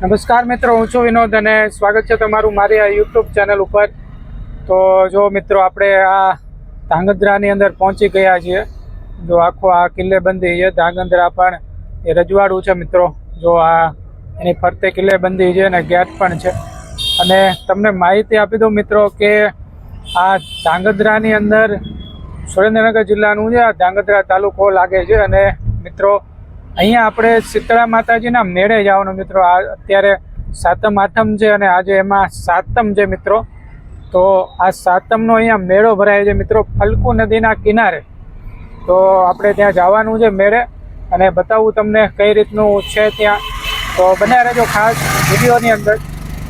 નમસ્કાર મિત્રો, હું છું વિનોદ અને સ્વાગત છે તમારું મારી આ યુટ્યુબ ચેનલ ઉપર. તો જો મિત્રો, આપણે આ ધાંગધ્રાની અંદર પહોંચી ગયા છીએ. જો આખો આ કિલ્લેબંધી છે, ધાંગધ્રા પણ એ રજવાડું છે મિત્રો. જો આ એની ફરતે કિલ્લેબંધી છે અને ગેટ પણ છે. અને તમને માહિતી આપી દઉં મિત્રો કે આ ધાંગધ્રાની અંદર સુરેન્દ્રનગર જિલ્લાનું છે આ ધાંગધ્રા તાલુકો લાગે છે અને મિત્રો અહીંયા આપણે શીતળા માતાજીના મેળે જવાનો મિત્રો. આ અત્યારે સાતમ, આઠમ છે અને આજે એમાં સાતમ છે મિત્રો. તો આ સાતમનો અહીંયા મેળો ભરાય છે મિત્રો ફલકુ નદીના કિનારે. તો આપણે ત્યાં જવાનું છે મેળે અને બતાવું તમને કઈ રીતનું છે ત્યાં. તો બને રહેજો ખાસ વિડીયોની અંદર.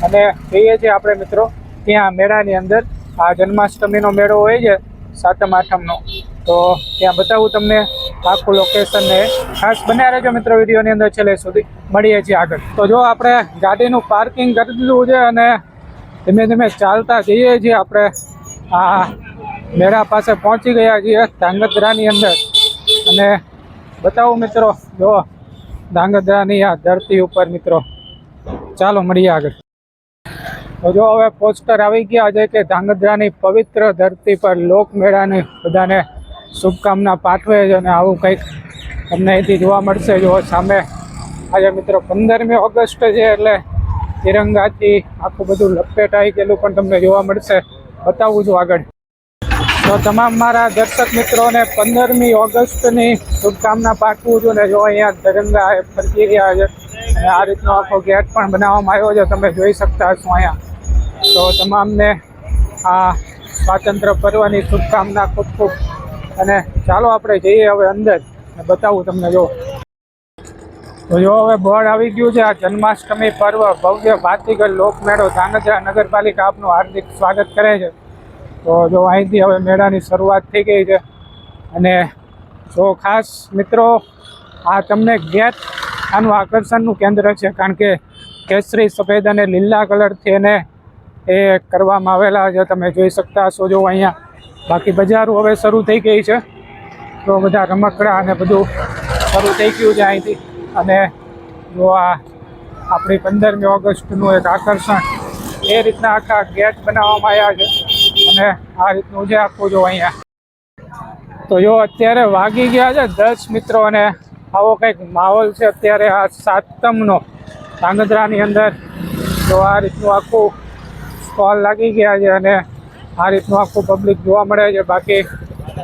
અને જઈએ છીએ આપણે મિત્રો, ત્યાં મેળાની અંદર આ જન્માષ્ટમીનો મેળો હોય છે, સાતમ, આઠમનો. તો ત્યાં બતાવું તમને આખું લોકેશન ને. ખાસ બન્યા રહેજો મિત્રો વિડીયોની અંદર છેલ્લે સુધી. મળીએ છીએ આગળ. તો જો આપણે ગાડીનું પાર્કિંગ કરી દીધું છે અને ધીમે ધીમે ચાલતા જઈએ છીએ. આપણે આ મેળા પાસે પહોંચી ગયા છીએ ધાંગધ્રાની અંદર. અને બતાવું મિત્રો, જો ધાંગધ્રાની આ ધરતી ઉપર મિત્રો, ચાલો મળીએ આગળ. તો જો હવે પોસ્ટર આવી ગયા છે કે ધાંગધ્રાની પવિત્ર ધરતી પર લોકમેળાની બધાને શુભકામના પાઠવે છે અને આવું કંઈક તમને અહીંથી જોવા મળશે. જો સામે આજે મિત્રો પંદરમી ઓગસ્ટ છે એટલે તિરંગાથી આખું બધું લપેટાઈ ગયેલું પણ તમને જોવા મળશે. બતાવું છું આગળ. તો તમામ મારા દર્શક મિત્રોને પંદરમી ઓગસ્ટની શુભકામના પાઠવું છું ને જો અહીંયા તિરંગા ફરકી રહ્યા છે અને આ રીતનો આખો ગેટ પણ બનાવવામાં આવ્યો છે, તમે જોઈ શકતા હશો અહીંયા. તો તમામને આ સ્વાતંત્ર્ય પર્વની શુભકામના ખૂબ ખૂબ અને ચાલો આપણે જઈએ હવે અંદર બતાવું તમને, જો. તો જો હવે બળ આવી ગયું છે આ જન્માષ્ટમી પર્વ, ભવ્ય ભાતીગર લોકમેળો ધાનજા નગરપાલિકા આપનું હાર્દિક સ્વાગત કરે છે. તો જો અહીંથી હવે મેળાની શરૂઆત થઈ ગઈ છે. અને જો ખાસ મિત્રો, આ તમને ગેટ આનું આકર્ષણનું કેન્દ્ર છે, કારણ કે કેસરી, સફેદ અને લીલા કલરથી એને એ કરવામાં આવેલા છે. તમે જોઈ શકતા હશો, જો અહીંયા બાકી બજારો હવે શરૂ થઈ ગઈ છે. તો બધા રમકડા અને બધું શરૂ થઈ ગયું છે અહીંથી. અને જો આ આપણી પંદરમી ઓગસ્ટનું એક આકર્ષણ એ રીતના આખા ગેટ બનાવવામાં આવ્યા છે. અને આ રીતનું છે આખું જો અહીંયા. તો જો અત્યારે વાગી ગયા છે દસ મિત્રો અને આવો કંઈક માહોલ છે. અત્યારે આ સાતમનો ધાંગધ્રાની અંદર જો આ રીતનું આખું સ્ટોલ લાગી ગયા છે અને આ રીતનું આખું પબ્લિક જોવા મળે છે. બાકી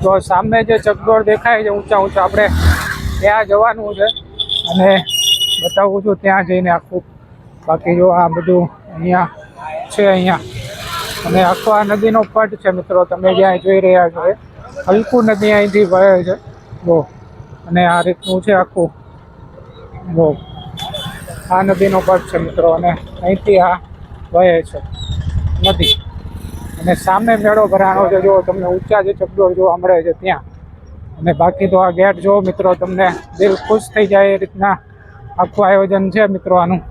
જો સામે જે ચકડોળ દેખાય છે, ઊંચા ઊંચા, આપણે ત્યાં જવાનું છે અને બતાવું છું, ત્યાં જઈને આખું. બાકી જો આ બધું અહીંયા છે અહીંયા. અને આખો આ નદીનો પટ છે મિત્રો, તમે જ્યાં જોઈ રહ્યા છો એ. હલકું નદી અહીંથી વહે છે. બહુ અને આ રીતનું છે આખું. બહુ આ નદીનો પટ છે મિત્રો, અને અહીંથી આ વહે છે નદી. અને સામે મેળો ભરાણો છે, જો તમને ઊંચા જે ચકડોળ જોવા મળે છે ત્યાં. અને બાકી તો આ ગેટ જો મિત્રો તમને દિલ ખુશ થઈ જાય એ રીતના આખું આયોજન છે મિત્રો આનું.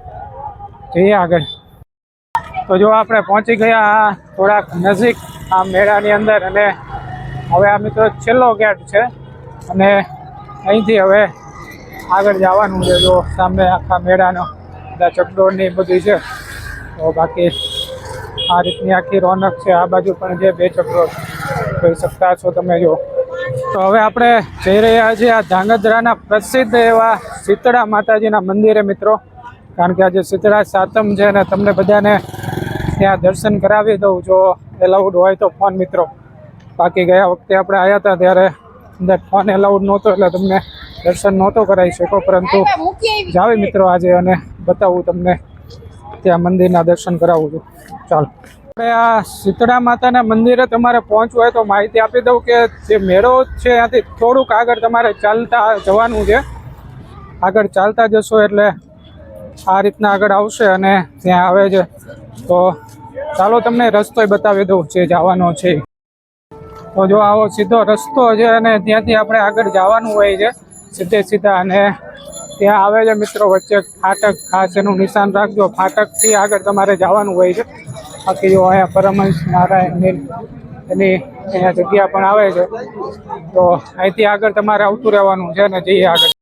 જઈએ આગળ. તો જો આપણે પહોંચી ગયા થોડાક નજીક આ મેળાની અંદર અને હવે આ મિત્રો છેલ્લો ગેટ છે અને અહીંથી હવે આગળ જવાનું છે, જો સામે આખા મેળાનો બધા ચકડોળની બધી છે. તો બાકી આ રીતની આખી રોનક છે આ બાજુ પણ જે બે ચક્રો જોઈ શકતા છો તમે જો. તો હવે આપણે જઈ રહ્યા છીએ આ ધાંગધ્રાના પ્રસિદ્ધ એવા શીતળા માતાજીના મંદિરે મિત્રો. કારણ કે આજે શીતળા સાતમ છે અને તમને બધાને ત્યાં દર્શન કરાવી દઉં. જો એલાઉડ હોય તો ફોન મિત્રો. બાકી ગયા વખતે આપણે આવ્યા હતા ત્યારે અંદર ફોન એલાઉડ નહોતો એટલે તમને દર્શન નહોતો કરાવી શકો પરંતુ જાવે મિત્રો આજે અને બતાવું તમને ત્યાં મંદિરના દર્શન કરાવું છું. ચાલો. આપણે આ શીતળા માતાના મંદિરે તમારે પહોંચવું હોય તો માહિતી આપી દઉં કે જે મેળો છે ત્યાંથી થોડુંક આગળ તમારે ચાલતા જવાનું છે. આગળ ચાલતા જશો એટલે આ રીતના આગળ આવશે અને ત્યાં આવે છે. તો ચાલો તમને રસ્તોય બતાવી દઉં જે જવાનો છે. તો જો આવો સીધો રસ્તો છે અને ત્યાંથી આપણે આગળ જવાનું હોય છે. સીધે સીધા અને ત્યાં આવે છે મિત્રો વચ્ચે ફાટક ખાસ એનું નિશાન રાખજો. ફાટકથી આગળ તમારે જવાનું હોય છે. બાકી જો અહીંયા પરમહંસ, નારાયણ એની અહીંયા જગ્યા પણ આવે છે. તો અહીંથી આગળ તમારે આવતું રહેવાનું છે ને જઈએ આગળ.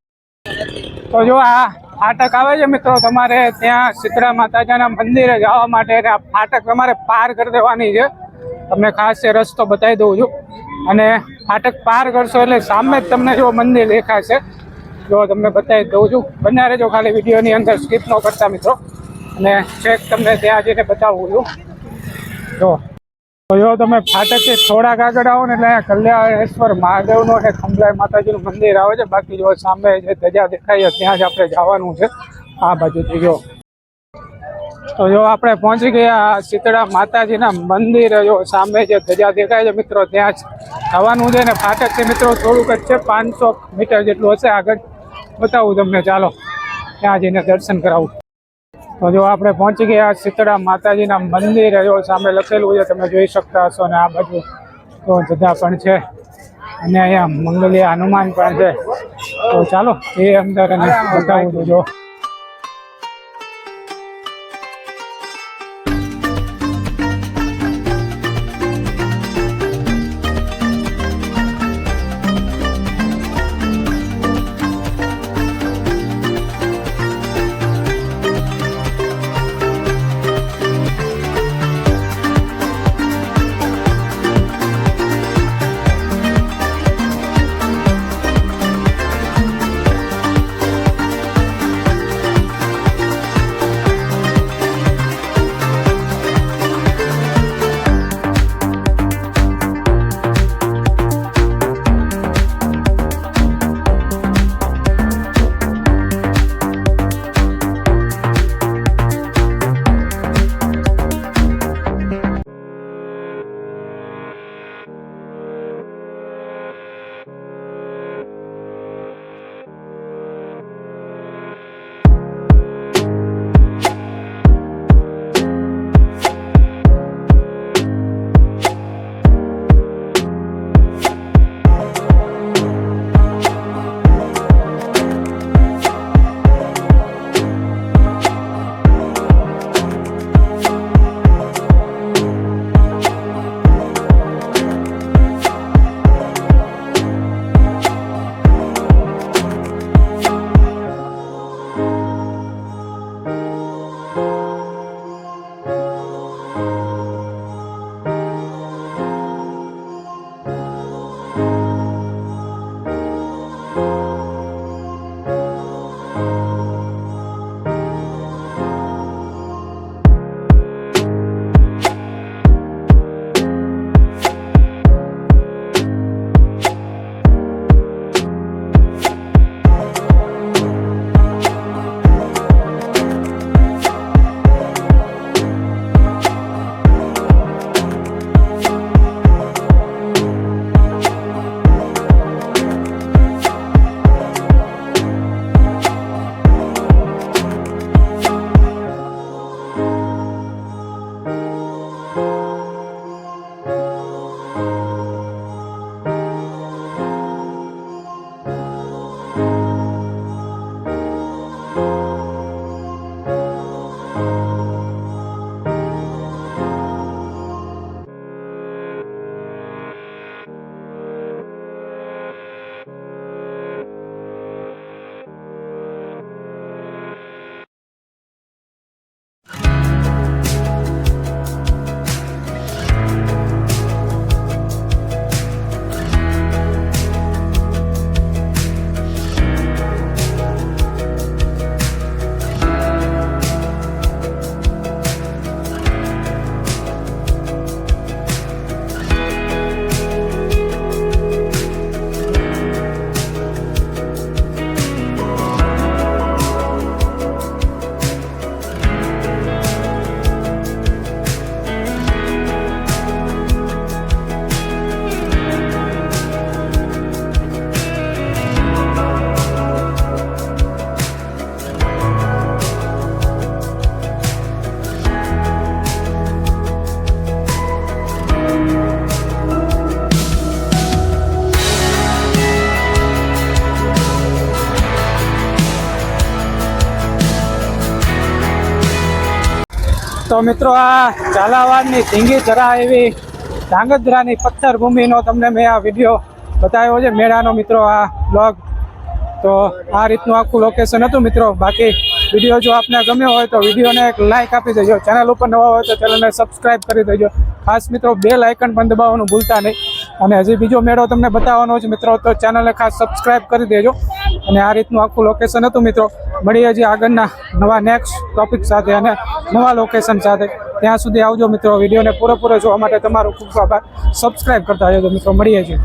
તો જો આ ફાટક આવે છે મિત્રો, તમારે ત્યાં શીતળા માતાજીના મંદિરે જવા માટે આ ફાટક તમારે પાર કરી દેવાની છે. તમને ખાસ એ રસ્તો બતાવી દઉં છું. અને ફાટક પાર કરશો એટલે સામે જ તમને જો મંદિર દેખાશે. જો તમને બતાવી દઉં છું. બન્યા રહેજો ખાલી વિડીયોની અંદર સ્કીપ ન કરતા મિત્રો. અને ચેક તમને ત્યાં જઈને બતાવું છું. જો. જો તમે ફાટકથી થોડાક આગળ આવો ને એટલે અહીંયા કલ્યાણેશ્વર મહાદેવનું અને ખંભલાઈ માતાજીનું મંદિર આવે છે. બાકી જો સામે જે ધજા દેખાય ત્યાં જ આપણે જવાનું છે. આ બાજુથી જો. તો જો આપણે પહોંચી ગયા શીતળા માતાજીના મંદિર. જો સામે જે ધજા દેખાય છે મિત્રો, ત્યાં જ જવાનું છે. ને ફાટકથી મિત્રો થોડુંક જ છે, પાંચસો મીટર જેટલું હશે આગળ. બતાવું તમને, ચાલો. ત્યાં જઈને દર્શન કરાવું. તો જો આપણે પહોંચી ગયા શીતળા માતાજીના મંદિરે, જો સામે લખેલું છે, તમે જોઈ શકતા હશો ને આ બાજુ. તો ધજા પણ છે. અને અહીંયા મંગલિયા હનુમાન પણ છે. તો ચાલો, એ અંદર અને બતાવું જો. તો મિત્રો આ ઝાલાવાડની ધીંગી જરા એવી ધાંગધ્રાની પથ્થર ભૂમિનો તમને મેં આ વીડિયો બતાવ્યો છે, મેળાનો મિત્રો આ બ્લોગ તો આ રીતનું આખું લોકેશન હતું મિત્રો. બાકી વીડિયો જો આપને ગમ્યો હોય તો વિડીયોને એક લાઇક આપી દેજો. ચેનલ ઉપર નવા હોય તો ચેનલને સબસ્ક્રાઈબ કરી દેજો. ખાસ મિત્રો બે લાઇકન પણ દબાવવાનું ભૂલતા નહીં. અને હજી બીજો મેળો તમને બતાવવાનો છે મિત્રો, તો ચેનલને ખાસ સબસ્ક્રાઈબ કરી દેજો. અને આ રીતનું આખું લોકેશન હતું મિત્રો. મળીએ છીએ આગળના નવા નેક્સ્ટ ટોપિક સાથે અને નવા લોકેશન સાથે. ત્યાં સુધી આવજો મિત્રો. વિડીયોને પૂરેપૂરો જોવા માટે તમારો ખૂબ આભાર. સબસ્ક્રાઈબ કરતા રહેજો મિત્રો. મળીએ છીએ.